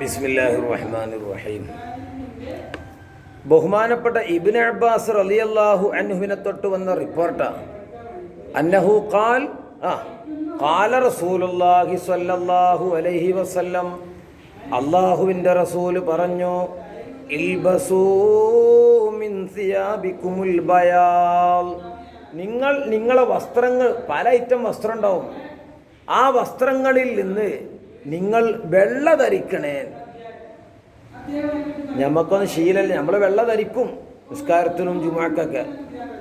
ബിസ്മില്ലാഹിർ റഹ്മാനിർ റഹീം ബഹുമാനപ്പെട്ട ഇബിൻ അബ്ബാസ് അലി അള്ളാഹു അൻഹുവിനെ തൊട്ട് വന്ന റിപ്പോർട്ടാണ് അന്നഹു ഖാൽ ആ ഖാല റസൂലുള്ളാഹി സ്വല്ലല്ലാഹു അലൈഹി വസല്ലം. അള്ളാഹുവിന്റെ റസൂൽ പറഞ്ഞു നിങ്ങൾ നിങ്ങളെ വസ്ത്രങ്ങൾ പല ഐറ്റം വസ്ത്രം ഉണ്ടാവും ആ വസ്ത്രങ്ങളിൽ നിന്ന് നിങ്ങൾ വെള്ള ധരിക്കണേ. നമുക്കൊന്ന് ശീലല്ല നമ്മൾ വെള്ള ധരിക്കും നിസ്കാരത്തിനും ജുമാക്കൊക്കെ.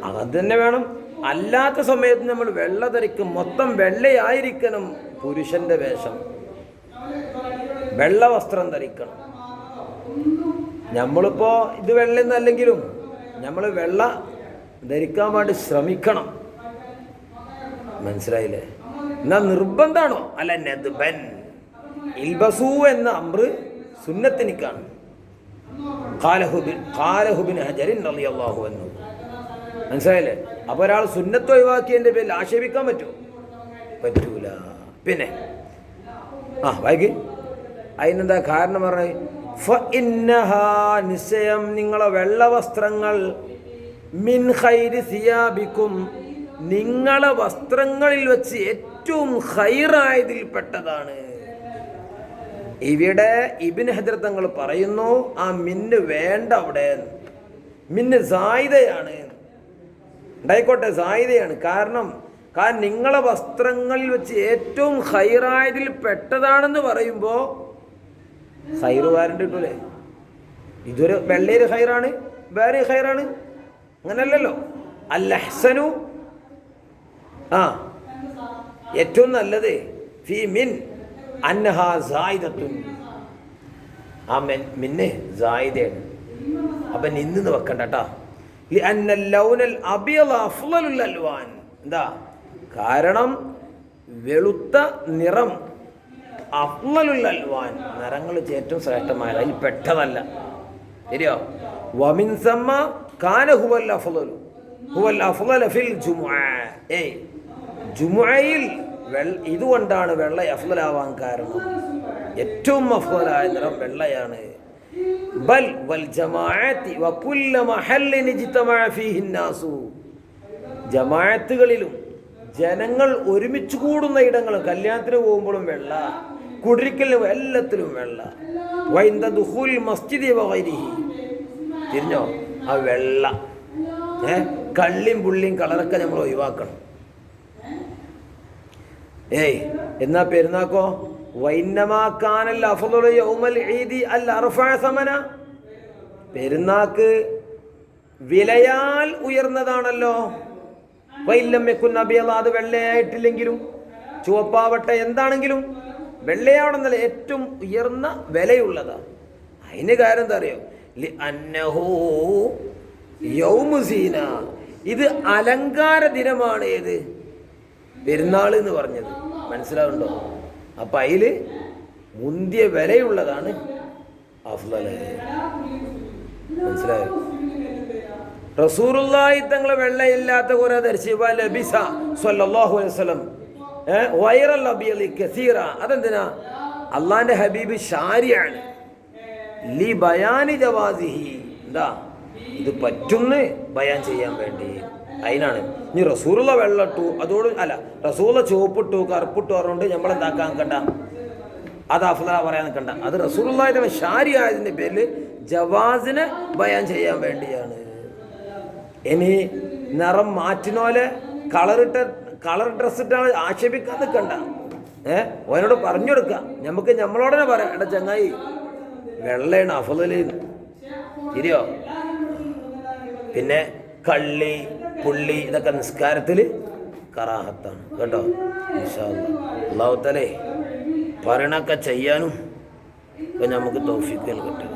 അത് തന്നെ വേണം. അല്ലാത്ത സമയത്ത് നമ്മൾ വെള്ള ധരിക്കും. മൊത്തം വെള്ളയായിരിക്കണം പുരുഷന്റെ വേഷം. വെള്ള വസ്ത്രം ധരിക്കണം. നമ്മളിപ്പോ ഇത് വെള്ളെന്നല്ലെങ്കിലും നമ്മൾ വെള്ള ധരിക്കാൻ വേണ്ടി ശ്രമിക്കണം. മനസ്സിലായില്ലേ? എന്നാ നിർബന്ധാണോ? അല്ല നെദ്ബൻ ഇൽബസു എന്ന അമ്ര സുന്നത്തിനിക്കാണ് കാലഹുബിൻ കാലഹുബിൻ ഹജരിൻ റളിയല്ലാഹു അൻഹു. മനസ്സിലായില്ലേ? അപ്പോൾ ഒരാൾ സുന്നത്ത് ഒഴിവാക്കിയതിന്റെ പേരിൽ ആക്ഷേപിക്കാൻ പറ്റുമോ? പറ്റൂല. പിന്നെ ആ വായിക്ക് അതിനെന്താ കാരണം പറഞ്ഞ? നിശ്ചയം നിങ്ങളെ വെള്ള വസ്ത്രങ്ങൾ മിൻ സിയാബിക്കും നിങ്ങളെ വസ്ത്രങ്ങളിൽ വെച്ച് ഏറ്റവും ഹൈറായതിൽപ്പെട്ടതാണ് ഇവിടെ ഇബിൻ ഹജർ തങ്ങൾ പറയുന്നു ആ മിന്ന് വേണ്ട അവിടെ. മിന്ന് സായുധയാണ് ഉണ്ടായിക്കോട്ടെ സായുധയാണ് കാരണം കാരണം നിങ്ങളെ വസ്ത്രങ്ങളിൽ വെച്ച് ഏറ്റവും ഹൈറായതിൽ പെട്ടതാണെന്ന് പറയുമ്പോൾ ഹൈറ് വാരണ്ട് കിട്ടൂലേ? ഇതൊരു വെള്ളേര് ഹൈറാണ് വേറെ ഹൈറാണ്. അങ്ങനല്ലല്ലോ. അല്ലഹ്സനു ആ ഏറ്റവും നല്ലത് ഫീ മിൻ അന്നഹ സായിദത്തുൻ. ആ മെൻ മിന്നെ സായിദയാണ്. അപ്പം നിന്ന് വെക്കണ്ട കേട്ടാ എന്താ? കാരണം വെളുത്ത നിറം അഫ്ലലുൽ അൽവാൻ. നിറങ്ങൾ ഏറ്റവും ശ്രേഷ്ഠമായത്. അതിൽ പെട്ടതല്ല. ശരിയോ? വമിൻ സമ്മ കാന ഹുവൽ അഫ്ലു ഹുവൽ അഫ്ലൽ ഫിൽ ജുമുഅ. ഏയ്. ജുമുഅയിൽ വെള്ള ഇതുകൊണ്ടാണ് വെള്ള അഫ്ലാവാൻ കാരണം. ഏറ്റവും അഫ്ലായ നിറം വെള്ളയാണ്. ബൽ വൽ ജമാഅത്തി ജമാഅത്തുകളിലും ജനങ്ങൾ ഒരുമിച്ച് കൂടുന്ന ഇടങ്ങളും കല്യാണത്തിന് പോകുമ്പോഴും വെള്ള കുടിരിക്കലിനും എല്ലാത്തിലും വെള്ള. വൈന്ദ ദുഹൂൽ മസ്ജിദി വൈരിഹി തിരിഞ്ഞോ? ആ വെള്ള. ഏ? കള്ളിയും പുള്ളിയും കളറൊക്കെ നമ്മൾ ഒഴിവാക്കണം. ഏയ് എന്നാ പെരുന്നാക്കോ? വൈന്നമാക്കാനല്ല അഫദുൽ യൗമൽ സമന. പെരുന്നാക്ക് വിലയാൽ ഉയർന്നതാണല്ലോ. വൈല്ലം വെക്കുന്ന നബിയല്ല അത് വെള്ളയായിട്ടില്ലെങ്കിലും ചുവപ്പാവട്ടെ എന്താണെങ്കിലും വെള്ളയാവണമെന്നല്ല ഏറ്റവും ഉയർന്ന വിലയുള്ളതാ. അതിന് കാര്യം എന്താ അറിയോ? യൗമുസീന ഇത് അലങ്കാര ദിനമാണ് ഏത് പെരുന്നാൾ എന്ന് പറഞ്ഞത്. മനസ്സിലാവുണ്ടോ അപ്പം അതിൽ മുന്തിയ വിലയുള്ളതാണ് മനസ്സിലായോ? റസൂറുല്ലായി തങ്ങളെ വെള്ളയില്ലാത്ത കുറെ ധരിച്ച് കസീറ. അതെന്തിനാ? അള്ളാന്റെ ഹബീബ് ഷാരിയാണ് ലി ബയാനി ജവാസിഹി. എന്താ? ഇത് പറ്റുന്ന് ബയാൻ ചെയ്യാൻ വേണ്ടി. അതിനാണ് ഇനി റസൂറുള്ള വെള്ളം ഇട്ടു. അതോട് അല്ല റസൂള ചുവപ്പിട്ടു കറുപ്പിട്ടു പറഞ്ഞുകൊണ്ട് നമ്മൾ എന്താക്കാൻ കണ്ട അത് അഫ്ല പറയാൻ നിൽക്കണ്ട അത് റസൂറുള്ളാഹിന്റെ ഷാരി ആയതിന്റെ പേരിൽ ജവാസിനെ ബയാൻ ചെയ്യാൻ വേണ്ടിയാണ്. ഇനി നിറം മാറ്റിനോലെ കളറിട്ട കളർ ഡ്രസ് ഇട്ടാണ് ആക്ഷേപിക്കാൻ നിൽക്കണ്ട ഏ? ഓനോട് പറഞ്ഞു കൊടുക്കുക നമുക്ക് നമ്മളോടനെ പറയാം. എടാ ചങ്ങായി വെള്ളയാണ് അഫലിന്ന് ശരിയോ? പിന്നെ കള്ളി പുള്ളി ഇതൊക്കെ നിസ്കാരത്തിൽ കറാഹത്താണ്. കേട്ടോ? അള്ളാഹുത്തലേ പറയണൊക്കെ ചെയ്യാനും ഇപ്പം നമുക്ക് തോഫിക്ക് നൽകട്ടെ.